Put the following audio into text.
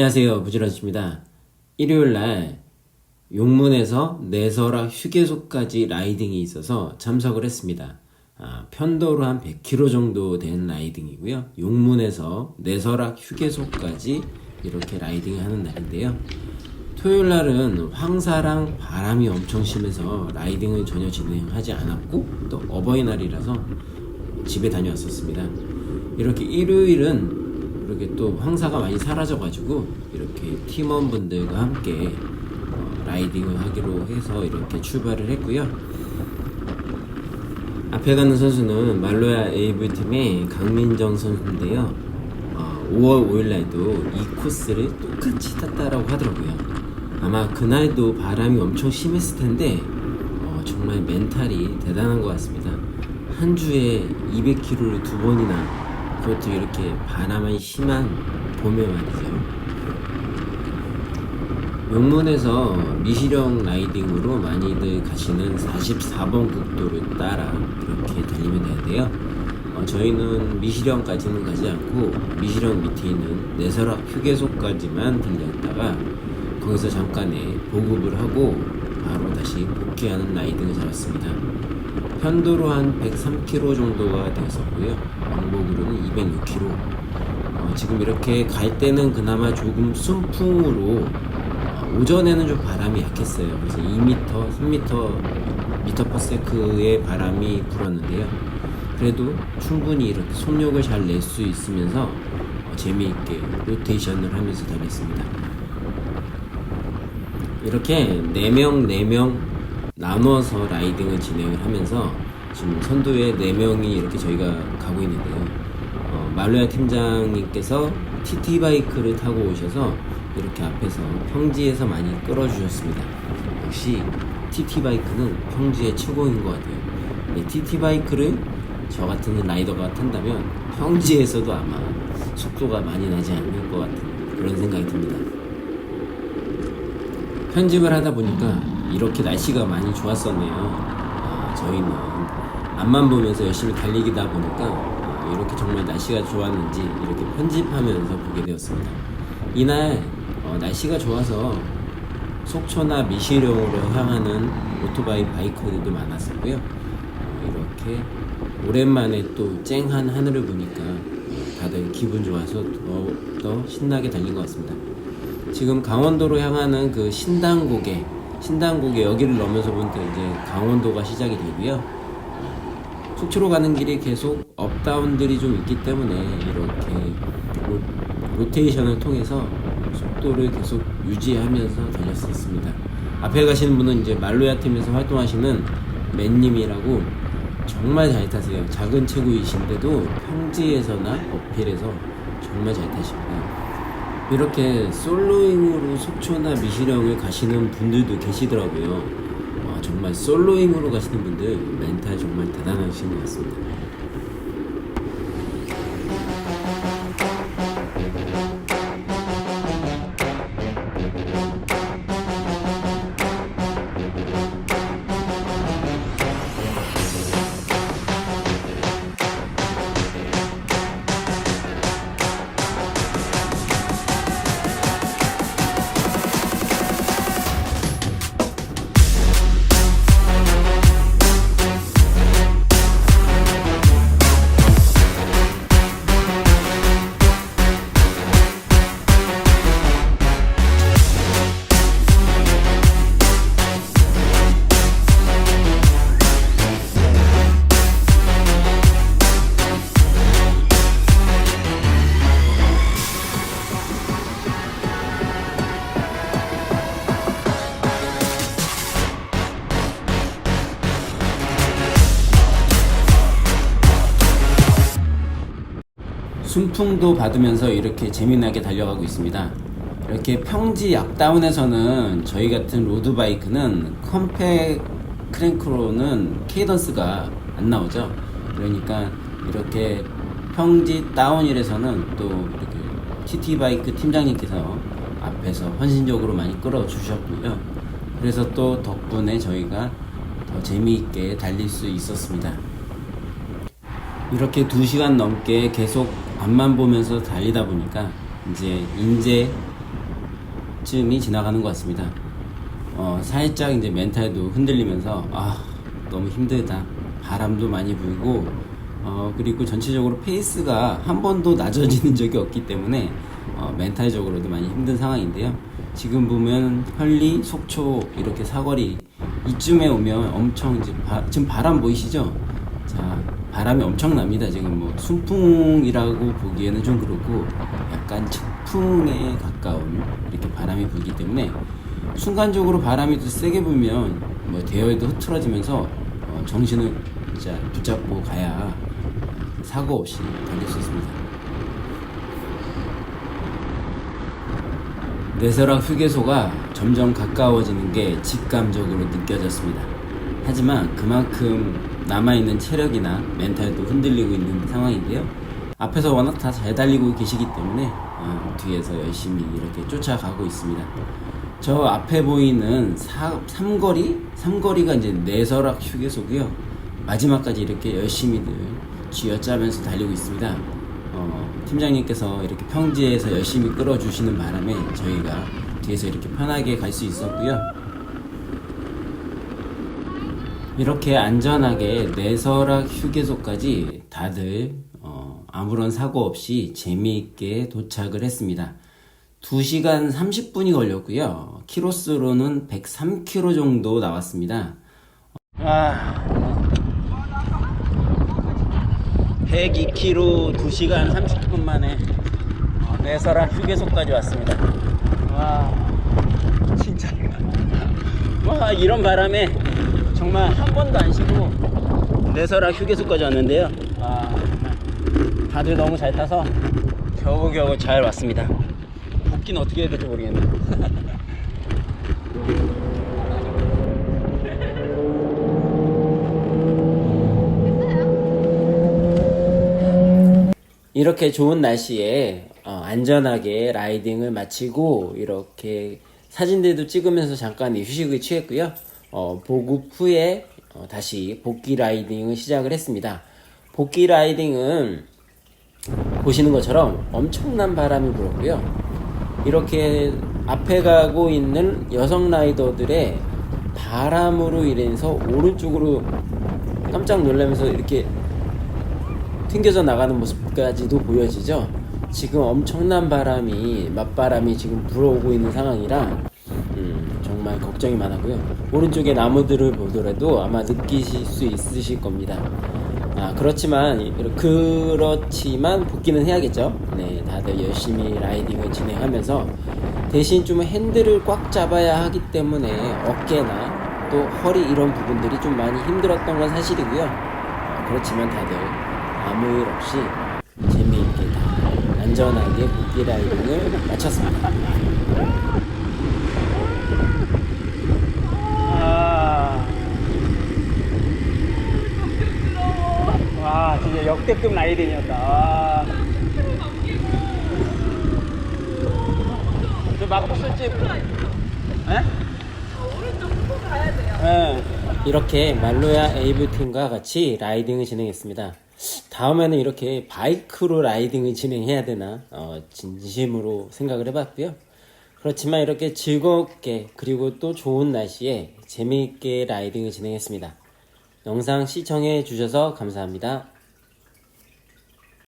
안녕하세요. 부지런입니다. 일요일 날 용문에서 내설악 휴게소까지 라이딩이 있어서 참석을 했습니다. 아, 편도로 한 100km 정도 되는 라이딩이고요. 용문에서 내설악 휴게소까지 이렇게 라이딩을 하는 날인데요. 토요일 날은 황사랑 바람이 엄청 심해서 라이딩을 전혀 진행하지 않았고 또 어버이날이라서 집에 다녀왔었습니다. 이렇게 일요일은 이렇게 또 황사가 많이 사라져가지고 이렇게 팀원분들과 함께 어, 라이딩을 하기로 해서 이렇게 출발을 했고요. 앞에 가는 선수는 말로야 AV 팀의 강민정 선수인데요. 어, 5월 5일 날도 이 코스를 똑같이 탔다라고 하더라고요. 아마 그날도 바람이 엄청 심했을 텐데 어, 정말 멘탈이 대단한 것 같습니다. 한 주에 200km를 두 번이나 그것도 이렇게 바람이 심한 봄에 말이죠. 용문에서 미시령 라이딩으로 많이들 가시는 44번 국도를 따라 이렇게 달리면 되는데요. 어, 저희는 미시령까지는 가지 않고 미시령 밑에 있는 내설악 휴게소까지만 들렸다가 거기서 잠깐의 보급을 하고 바로 다시 복귀하는 라이딩을 잡았습니다. 편도로 한 103km 정도가 되었었고요. 왕복으로는 206km. 어, 지금 이렇게 갈 때는 그나마 조금 순풍으로 어, 오전에는 좀 바람이 약했어요. 그래서 2m, 3m 미터 퍼세크의 바람이 불었는데요. 그래도 충분히 이렇게 속력을 잘 낼 수 있으면서 어, 재미있게 로테이션을 하면서 달렸습니다. 이렇게 4명, 4명 나눠서 라이딩을 진행을 하면서 지금 선두에 4명이 이렇게 저희가 가고 있는데요. 어, 말로야 팀장님께서 TT 바이크를 타고 오셔서 이렇게 앞에서 평지에서 많이 끌어주셨습니다. 역시 TT 바이크는 평지의 최고인 것 같아요. 네, TT 바이크를 저 같은 라이더가 탄다면 평지에서도 아마 속도가 많이 나지 않을 것 같은 그런 생각이 듭니다. 편집을 하다 보니까 이렇게 날씨가 많이 좋았었네요. 아, 저희는 앞만 보면서 열심히 달리기다 보니까 아, 이렇게 정말 날씨가 좋았는지 이렇게 편집하면서 보게 되었습니다. 이날 어, 날씨가 좋아서 속초나 미시령으로 향하는 오토바이 바이커들도 많았었고요. 어, 이렇게 오랜만에 또 쨍한 하늘을 보니까 어, 다들 기분 좋아서 더더 신나게 달린 것 같습니다. 지금 강원도로 향하는 그 신당곡에 신당곡에 여기를 넘어서 보니까 이제 강원도가 시작이 되고요. 속초로 가는 길이 계속 업다운들이 좀 있기 때문에 이렇게 로, 로테이션을 통해서 속도를 계속 유지하면서 달렸었습니다. 앞에 가시는 분은 이제 말로야 팀에서 활동하시는 맨님이라고 정말 잘 타세요. 작은 체구이신데도 평지에서나 어필에서 정말 잘 타십니다. 이렇게 솔로잉으로 속초나 미시령을 가시는 분들도 계시더라고요. 와, 정말 솔로잉으로 가시는 분들 멘탈 정말 대단하신 것 같습니다. 순풍도 받으면서 이렇게 재미나게 달려가고 있습니다. 이렇게 평지 약다운에서는 저희 같은 로드바이크는 컴팩 크랭크로는 케이던스가 안 나오죠. 그러니까 이렇게 평지 다운힐에서는 또 이렇게 TT 바이크 팀장님께서 앞에서 헌신적으로 많이 끌어주셨고요. 그래서 또 덕분에 저희가 더 재미있게 달릴 수 있었습니다. 이렇게 2시간 넘게 계속 앞만 보면서 달리다 보니까 이제 인제 반쯤이 지나가는 것 같습니다. 어, 살짝 이제 멘탈도 흔들리면서 아 너무 힘들다. 바람도 많이 불고 어, 그리고 전체적으로 페이스가 한 번도 낮아지는 적이 없기 때문에 어, 멘탈적으로도 많이 힘든 상황인데요. 지금 보면 현리, 속초 이렇게 사거리 이쯤에 오면 엄청 이제 바, 지금 바람 보이시죠? 자 바람이 엄청납니다. 지금 뭐 순풍이라고 보기에는 좀 그렇고 약간 측풍에 가까운 이렇게 바람이 불기 때문에 순간적으로 바람이 또 세게 불면 뭐 대열도 흐트러지면서 어, 정신을 진짜 붙잡고 가야 사고 없이 달릴 수 있습니다. 뇌설학 휴게소가 점점 가까워지는 게 직감적으로 느껴졌습니다. 하지만 그만큼 남아있는 체력이나 멘탈도 흔들리고 있는 상황인데요. 앞에서 워낙 다 잘 달리고 계시기 때문에 어, 뒤에서 열심히 이렇게 쫓아가고 있습니다. 저 앞에 보이는 사, 삼거리? 삼거리가 이제 내설학 휴게소고요. 마지막까지 이렇게 열심히들 쥐어짜면서 달리고 있습니다. 어, 팀장님께서 이렇게 평지에서 열심히 끌어주시는 바람에 저희가 뒤에서 이렇게 편하게 갈 수 있었고요. 이렇게 안전하게 내설학 휴게소까지 다들 어, 아무런 사고 없이 재미있게 도착을 했습니다. 2시간 30분이 걸렸고요. 키로수로는 103km 정도 나왔습니다. 아, 102km 2시간 30분 만에 내설학 휴게소까지 왔습니다. 와, 진짜. 와, 이런 바람에 정말 한 번도 안 쉬고 내설학 휴게소까지 왔는데요. 아, 다들 너무 잘 타서 겨우겨우 잘 왔습니다. 복귀는 어떻게 해야 될지 모르겠네. 이렇게 좋은 날씨에 어, 안전하게 라이딩을 마치고 이렇게 사진들도 찍으면서 잠깐 휴식을 취했고요. 어, 보급 후에 어, 다시 복귀 라이딩을 시작을 했습니다. 복귀 라이딩은 보시는 것처럼 엄청난 바람이 불었고요. 이렇게 앞에 가고 있는 여성 라이더들의 바람으로 인해서 오른쪽으로 깜짝 놀라면서 이렇게 튕겨져 나가는 모습까지도 보여지죠. 지금 엄청난 바람이 맞바람이 지금 불어오고 있는 상황이라 음, 정말 걱정이 많았고요. 오른쪽에 나무들을 보더라도 아마 느끼실 수 있으실 겁니다. 아 그렇지만 그렇지만 복귀는 해야겠죠. 네, 다들 열심히 라이딩을 진행하면서 대신 좀 핸들을 꽉 잡아야 하기 때문에 어깨나 또 허리 이런 부분들이 좀 많이 힘들었던 건 사실이고요. 아, 그렇지만 다들 아무 일 없이 재미있게 다 안전하게 복귀 라이딩을 마쳤습니다. 아, 와, 진짜 역대급 라이딩이었다. 아. 저. 에? 네. 이렇게 말로야 에이브 팀과 같이 라이딩을 진행했습니다. 다음에는 이렇게 바이크로 라이딩을 진행해야 되나 어, 진심으로 생각을 해봤고요. 그렇지만 이렇게 즐겁게 그리고 또 좋은 날씨에 재미있게 라이딩을 진행했습니다. 영상 시청해 주셔서 감사합니다.